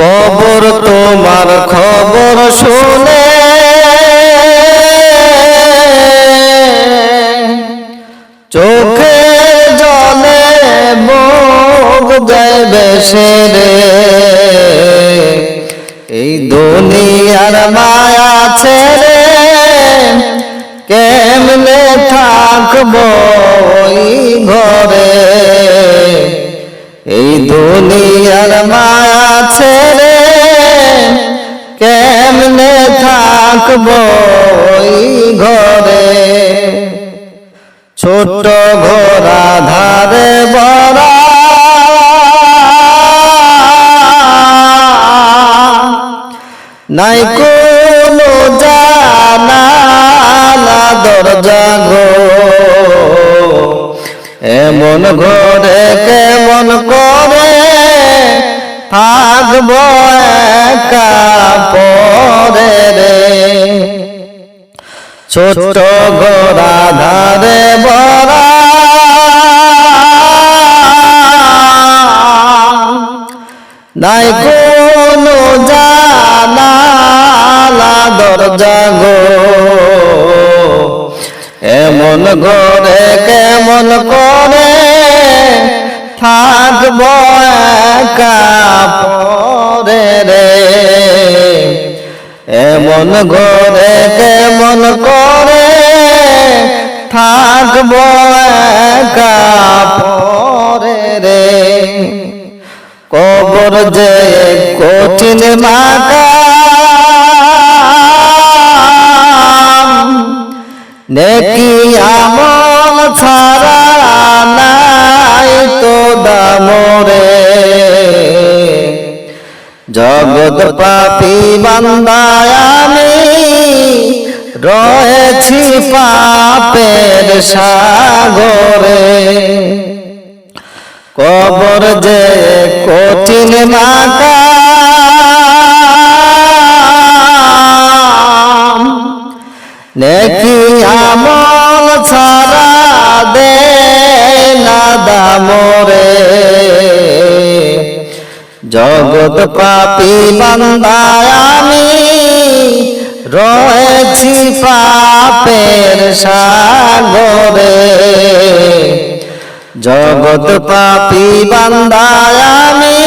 কবর তোমার খবর শুনে। চোখে জলে মুখ যায় বেশে রে। এই দুনিয়ার মায়া ছেড়ে কেমনে থাকব ঘরে? এই দুনিয়ার মায়া থাকব ঘরে। ছোট ঘোড়া ধারে বড়া নাই কোনো জানালা দরজা গো। এমন ঘরে কেমন করে ছোট গোড়া ধারে বড়া নাই কোনো জানালা, দরজা গো। এমন ঘরে কেমন করে থাকব একা পরে রে? এমন ঘরে কেমন করে থাকব একা পরে রে? কবর যে কঠিন মাকা নেকি আমল ছাড়া নাই তো দামরে জগৎ পাপি বান্দায় আমি রয়েছি পাপের সাগরে। কবর যে কঠিন মাকা নেকি আমল জগৎ পাপি বান্দায় আমি রয়েছি পাপের সাগরে। জগৎ পাপি বান্দায় আমি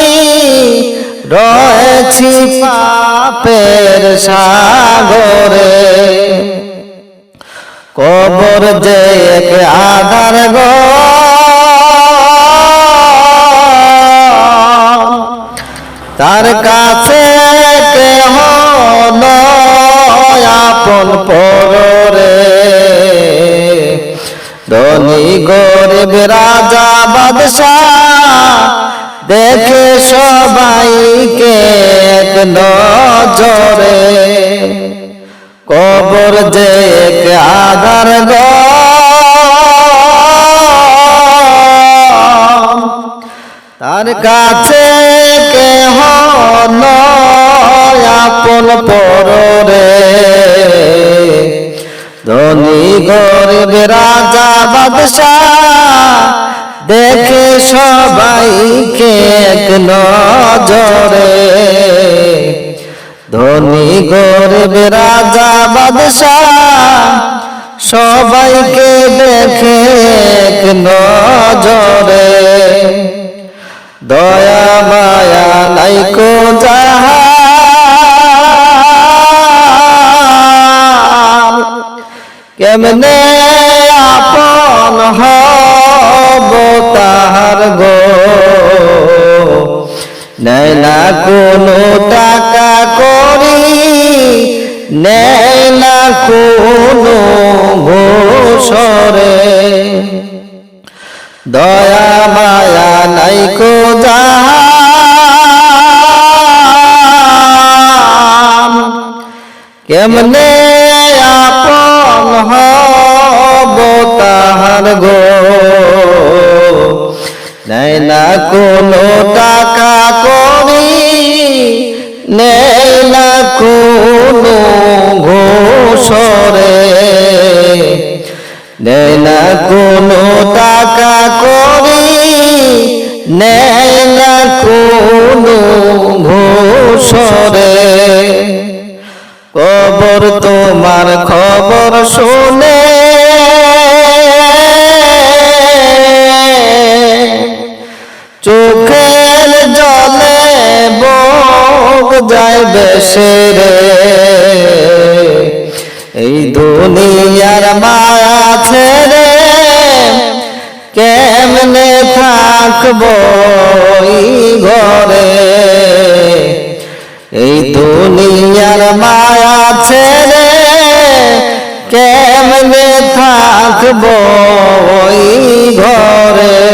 রয়েছি পাপের সাগরে। কবর যে এক আধার গো তার কাছে কেহ আপন পরে ধনী গরিব রাজা বাদশাহ দেখে সবাইকে এক নজরে। কবর যে এক আধার গো তার কাছে গরিব রাজা বাদশাহ, দেখে সবাইকে এক নজরে। ধনী গরিব রাজা বাদশাহ, সবাইকে দেখে এক নজরে। কেমনে আপন হব তাহার গো? নেয় না কোনো টাকা করি, নেয় কোনো ঘোষরে। দয়া, মায়া নাইকো যাহার কেমনে কোনো টাকা করি নেয় না কোনো ঘোষরে। নেয় না কোনো টাকা করি নেয় না কোনো ঘোষ সরে কবর তোমার খবর শুনে যায় বেশে রে। এই দুনিয়ার মায়া ছেড়ে কেমনে থাকব ঘরে? এই দুনিয়ার মায়া ছেড়ে কেমনে থাকব ঘরে?